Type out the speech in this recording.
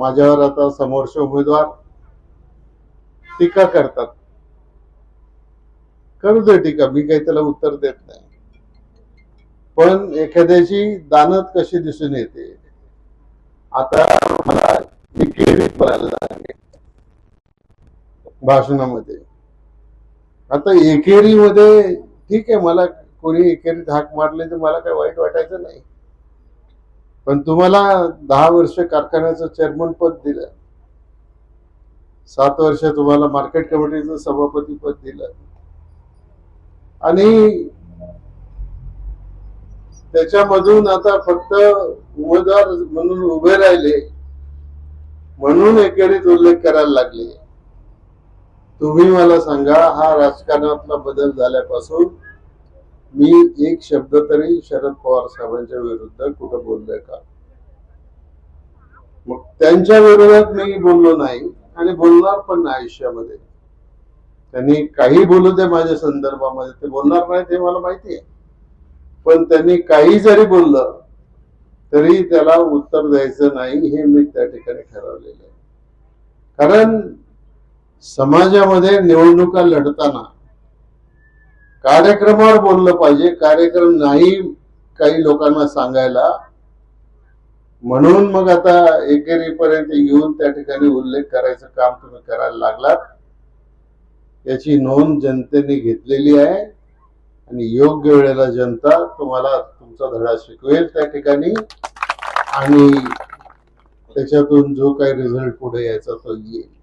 माझ्यावर आता समोरचे उमेदवार टीका करतात. करू दे टीका मी काही त्याला उत्तर देत नाही. पण एखाद्याची दानत कशी दिसून येते? आता मला लागले. भाषणामध्ये. आता एकेरीमध्ये ठीक आहे मला कोणी एकेरीत हाक मारले तर मला काही वाईट वाटायचं नाही. पण तुम्हाला दहा वर्ष कारखान्याचं चेअरमन पद दिलं. सात वर्ष तुम्हाला मार्केट कमिटीचं सभापती पद दिलं. आणि त्याच्यामधून आता फक्त उमेदवार म्हणून उभे राहिले म्हणून एकेरीत उल्लेख करायला लागले. तुम्ही मला सांगा हा राजकारणातला बदल झाल्यापासून मी एक शब्द तरी शरद पवार साहेबांच्या विरुद्ध कुठं बोललोय का? मग त्यांच्या विरोधात मी बोललो नाही आणि बोलणार पण नाही आयुष्यामध्ये. त्यांनी काही बोलू दे माझ्या संदर्भामध्ये ते बोलणार नाही ते मला माहिती आहे. पण त्यांनी काही जरी बोललं तरी त्याला उत्तर द्यायचं नाही हे मी त्या ठिकाणी ठरवलेलं आहे. कारण समाजामध्ये निवडणुका लढताना कार्यक्रमावर बोललं पाहिजे. कार्यक्रम नाही काही लोकांना सांगायला. म्हणून मग आता एकेरीपर्यंत येऊन त्या ठिकाणी उल्लेख करायचं काम तुम्ही करायला लागलात. याची नोंद जनतेने घेतलेली आहे. आणि योग्य वेळेला जनता तुम्हाला तुमचा धडा शिकवेल त्या ठिकाणी. आणि त्याच्यातून जो काही रिझल्ट पुढे यायचा तो येईल.